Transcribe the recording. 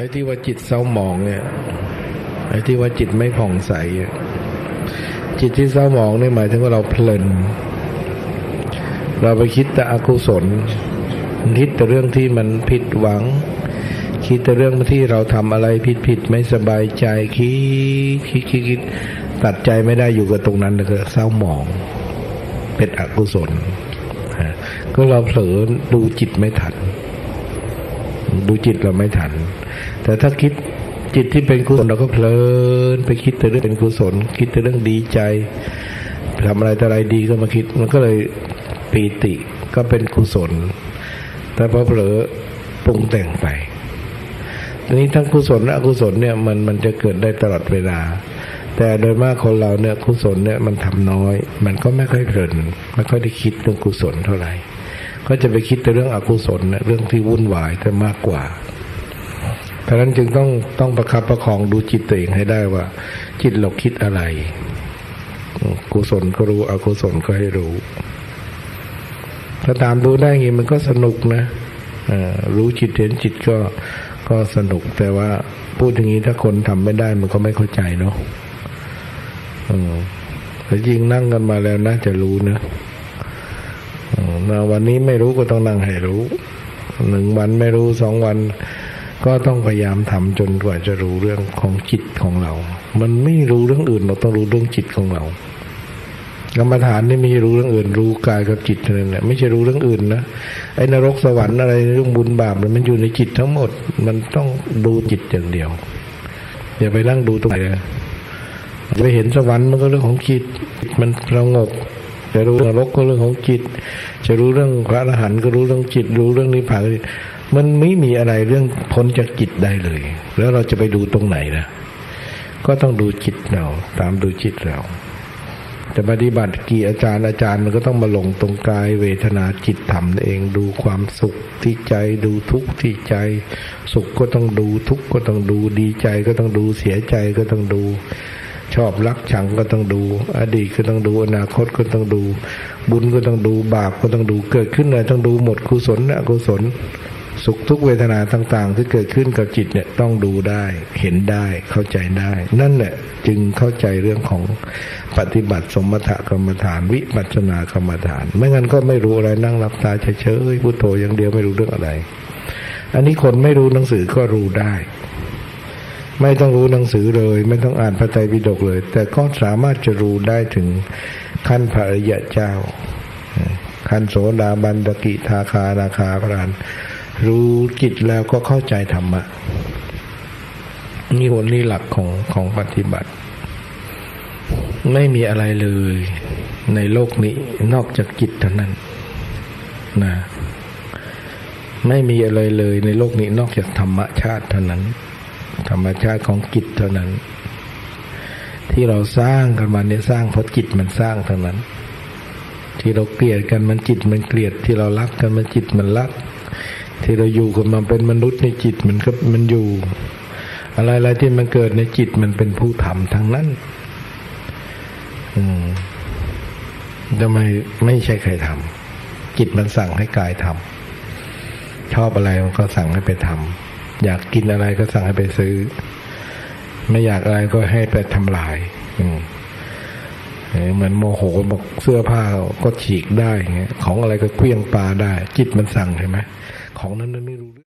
ไอ้ที่ว่าจิตเศร้าหมองเนี่ยไอ้ที่ว่าจิตไม่ผ่องใส จิตที่เศร้าหมองเนี่ยหมายถึงว่าเราเพลิน เราไปคิดแต่อกุศล คิดแต่เรื่องที่มันผิดหวัง คิดแต่เรื่องที่เราทำอะไรผิดผิดไม่สบายใจคิดคิดคิดคิดตัดใจไม่ได้อยู่กับตรงนั้นเลยก็เศร้าหมองเป็นอกุศลฮะก็เราเผลอดูจิตไม่ทัน ดูจิตเราไม่ทัน แต่ถ้าคิดจิตที่เป็นกุศลเราก็เพลินไปคิดแต่เรื่องเป็นกุศล คิดแต่เรื่องดีใจทำอะไรแต่อะไรดีก็มาคิด มันก็เลยปีติก็เป็นกุศล แต่พอเผลอปรุงแต่งไปทีนี้ทั้งกุศลและอกุศลเนี่ยมันมันจะเกิดได้ตลอดเวลา แต่โดยมากคนเราเนี่ยกุศลเนี่ยมันทำน้อย มันก็ไม่ค่อยเพลินไม่ค่อยได้คิดเรื่องกุศลเท่าไหร่ ก็จะไปคิดแต่เรื่องอกุศลนะเรื่องที่วุ่นวายจะมากกว่าเพราะฉะนั้นจึงต้องต้องประคับประคองดูจิตตัวเองให้ได้ว่า จิตเราคิดอะไร กุศลก็รู้อกุศลก็ให้รู้ ถ้าตามรู้ได้งี้มันก็สนุกนะอ่ารู้จิตเห็นจิตก็ก็สนุกแต่ว่าพูดอย่างนี้ถ้าคนทำไม่ได้มันก็ไม่เข้าใจเนาะอืมแต่จริงนั่งกันมาแล้วน่าจะรู้นะ นะวันนี้ไม่รู้ก็ต้องนั่งให้รู้หนึ่งวันไม่รู้สองวัน ก็ต้องพยายามทำจนกว่าจะรู้เรื่องของจิตของเรา มันไม่รู้เรื่องอื่น เราต้องรู้เรื่องจิตของเรากรรมฐานนี่ไม่ใช่รู้เรื่องอื่น รู้กายกับจิตเท่านั้นแหละไม่ใช่รู้เรื่องอื่นนะไอ้นรกสวรรค์อะไรเรื่องบุญบาปมันอยู่ในจิตทั้งหมด มันต้องดูจิตอย่างเดียว อย่าไปนั่งดูตรงไหนนะไปเห็นสวรรค์มันก็เรื่องของจิต มันสงบ จะรู้นรกก็เรื่องของจิต จะรู้เรื่องพระอรหันต์ก็รู้เรื่องจิต รู้เรื่องนิพพานมันไม่มีอะไรเรื่องพ้นจากจิตได้เลย แล้วเราจะไปดูตรงไหนนะก็ต้องดูจิตเราตามดูจิตเราแต่ปฏิบัติกี่อาจารย์อาจารย์มันก็ต้องมาลงตรงกายเวทนาจิตธรรมเองดูความสุขที่ใจดูทุกข์ที่ใจ สุขก็ต้องดูทุกข์ก็ต้องดูดีใจก็ต้องดูเสียใจก็ต้องดู ชอบรักชังก็ต้องดู อดีตก็ต้องดู อนาคตก็ต้องดู บุญก็ต้องดู บาปก็ต้องดู เกิดขึ้นอะไรต้องดูหมดกุศลอกุศล สุขทุกเวทนาต่างๆ ที่เกิดขึ้นกับจิตเนี่ยต้องดูได้ เห็นได้เข้าใจได้ นั่นแหละจึงเข้าใจเรื่องของปฏิบัติสมถกรรมฐาน วิปัสสนากรรมฐาน ไม่งั้นก็ไม่รู้อะไรนั่งหลับตาเฉยๆพุทโธอย่างเดียวไม่รู้เรื่องอะไร อันนี้คนไม่รู้หนังสือก็รู้ได้ ไม่ต้องรู้หนังสือเลย ไม่ต้องอ่านพระไตรปิฎกเลย แต่ก็สามารถจะรู้ได้ถึงขั้นพระอริยเจ้า ขั้นโสดาบันตกิทาคานาคาพรานรู้จิตแล้วก็เข้าใจธรรมะนี่หัวนี่หลักของของปฏิบัติ ไม่มีอะไรเลยในโลกนี้นอกจากจิตเท่านั้นนะไม่มีอะไรเลยในโลกนี้นอกจากธรรมชาติเท่านั้น ธรรมชาติของจิตเท่านั้น ที่เราสร้างกันมาเนี่ยสร้างเพราะจิตมันสร้างเท่านั้น ที่เราเกลียดกันมันจิตมันเกลียด ที่เรารักกันมันจิตมันรัก ที่เราอยู่กันมาเป็นมนุษย์ในจิตมันก็มันอยู่ อะไรอะไรที่มันเกิดในจิตมันเป็นผู้ทำทั้งนั้น อืมทำไมไม่ใช่ใครทำจิตมันสั่งให้กายทำชอบอะไรมันก็สั่งให้ไปทำ อยากกินอะไรก็สั่งให้ไปซื้อ ไม่อยากอะไรก็ให้ไปทำลาย อืมเหมือนโมโหบอกเสื้อผ้าก็ฉีกได้เงี้ยของอะไรก็เคลี้ยงปลาได้ จิตมันสั่งใช่ไหมของนั้นมันไม่รู้